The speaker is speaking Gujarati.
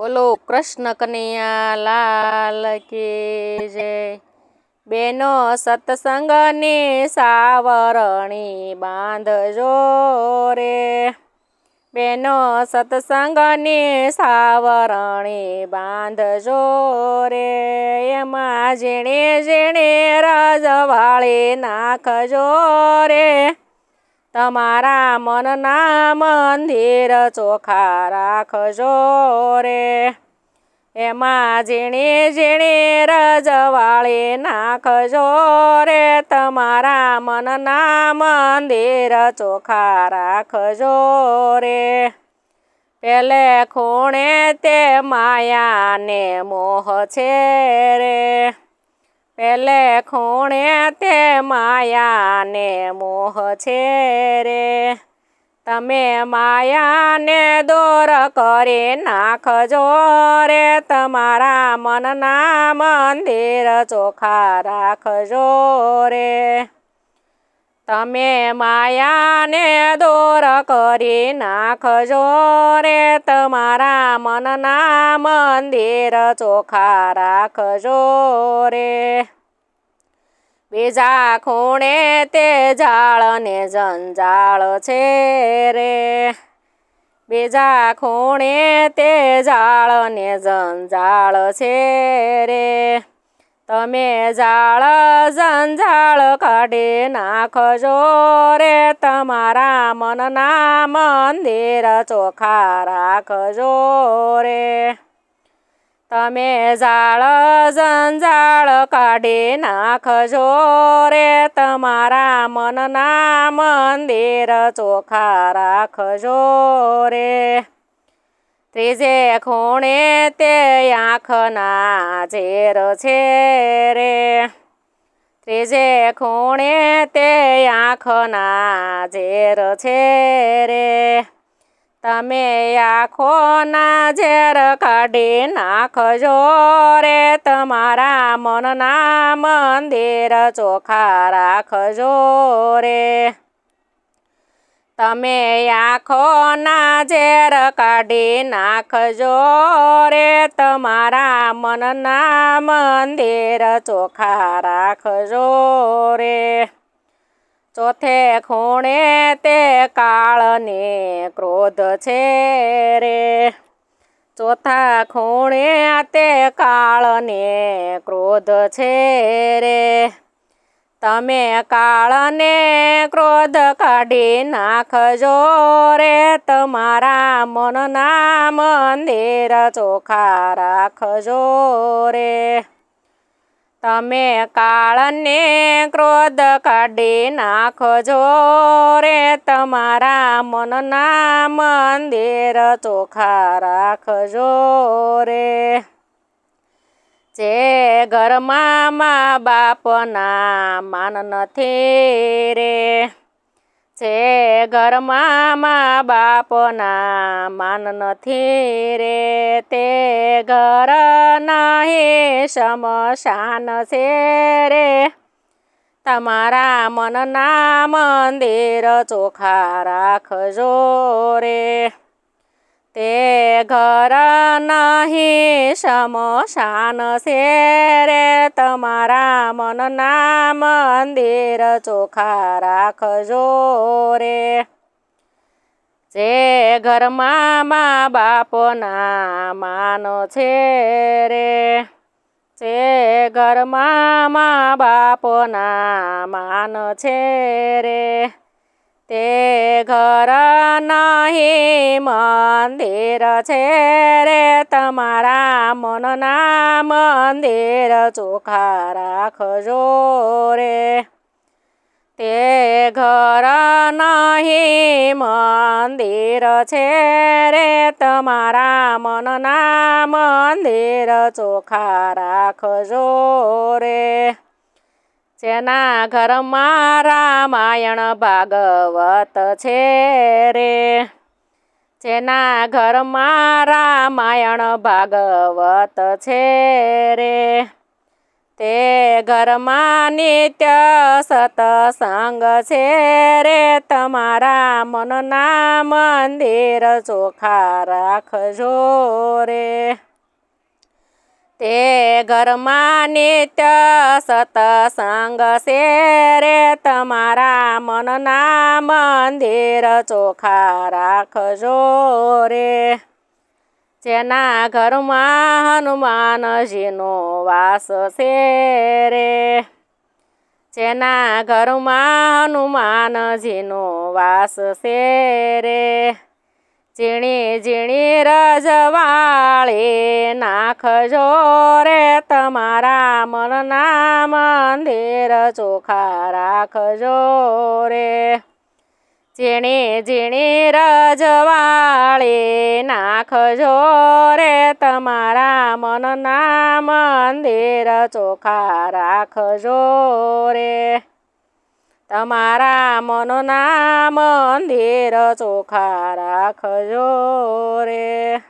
બોલો, કૃષ્ણ કનૈયા, લાલ કે જય. બેનો સત્સંગની સાવરણી બાંધજો રે. બેનો સત્સંગની સાવરણી બાંધજો રે. એમાં જેણે જેણે રજવાળી નાખજો રે. તમારા મનના મંદિર ચોખા રાખજો રે. એમાં ઝીણી ઝીણી રજવાળી નાખજો રે. તમારા મનના મંદિર ચોખા રાખજો રે. પેલે ખૂણે તે માયાને મોહ છે રે. પેલે ખૂણે તે માયાને મોહ છે રે. તમે માયાને દોર કરી, નાખજો રે. તમારા મનના મંદિર ચોખા રાખજો રે. તમે માયાને દૂર કરી નાખજો રે. તમારા મનના મંદિર ચોખા રાખજો રે. બીજા ખૂણે તે ઝાળને જંજાળ છે રે. બીજા ખૂણે તે ઝાળને જંજાળ છે રે. તમે ઝાળ ઝંઝાળ કાઢી નાખજો રે. તમારા મનના મંદિર ચોખા રાખજો રે. તમે ઝાળ ઝંઝાળ કાઢી નાખજો રે. તમારા મનના મંદિર ચોખા રાખજો રે. ત્રીજે ખૂણે તે આંખના ઝેર છે રે. ત્રીજે ખૂણે તે આંખના ઝેર છે રે. તમે આંખોના ઝેર કાઢી નાખજો રે. તમારા મનના મંદિર ચોખા રાખજો રે. તમે આંખોના ઝેર કાઢી નાખજો રે. તમારા મનના મંદિર ચોખા રાખજો રે. ચોથે ખૂણે તે કાળને ક્રોધ છે રે. ચોથા ખૂણે તે કાળને ક્રોધ છે રે. તમે કાળને ક્રોધ કાઢી નાખજો રે, તમારા મનના મંદિર ચોખા રાખજો રે. તમે કાળને ક્રોધ કાઢી નાખજો રે, તમારા મનના મંદિર ચોખા રાખજો રે. જે ઘરમાં મા બાપના માન નથી રે. જે ઘરમાં મા બાપના માન નથી રે. તે ઘર નહીં શમશાન છે રે. તમારા મનના મંદિર ચોખા રાખજો રે. તે ઘર નહીં શમશાન છે રે તમારા મનના મંદિર ચોખા રાખજો રે. જે ઘરમાં મા બાપના માન છે રે. જે ઘરમાં મા બાપના માન છે રે. તે ઘર નહીં, મંદિર છે રે, તમારા મનના મંદિર ચોખા રાખજો રે. તે ઘર નહીં, મંદિર છે રે, તમારા મનના મંદિર ચોખા રાખજો રે. જેના ઘરમાં રામાયણ ભાગવત છે રે. જેના ઘરમાં રામાયણ ભાગવત છે રે. તે ઘરમાં નિત્ય સતસંગ છે રે. તમારા મનના મંદિર ચોખા રાખજો રે. તે ઘરમાં નિત્ય સતસંગ છે રે તમારા મનના મંદિર ચોખા રાખજો રે. જેના ઘરમાં હનુમાનજીનો વાસ છે રે. જેના ઘરમાં હનુમાનજીનો વાસ છે રે. ઝીણી ઝીણી રજવાળી નાખજો રે તમારા મનના મંદિર ચોખા રાખજો રે ઝીણી ઝીણી રજવાળે નાખજો રે તમારા મનના મંદિર ચોખા રાખજો રે તમારા મનના મંદિર ચોખા રાખજો રે.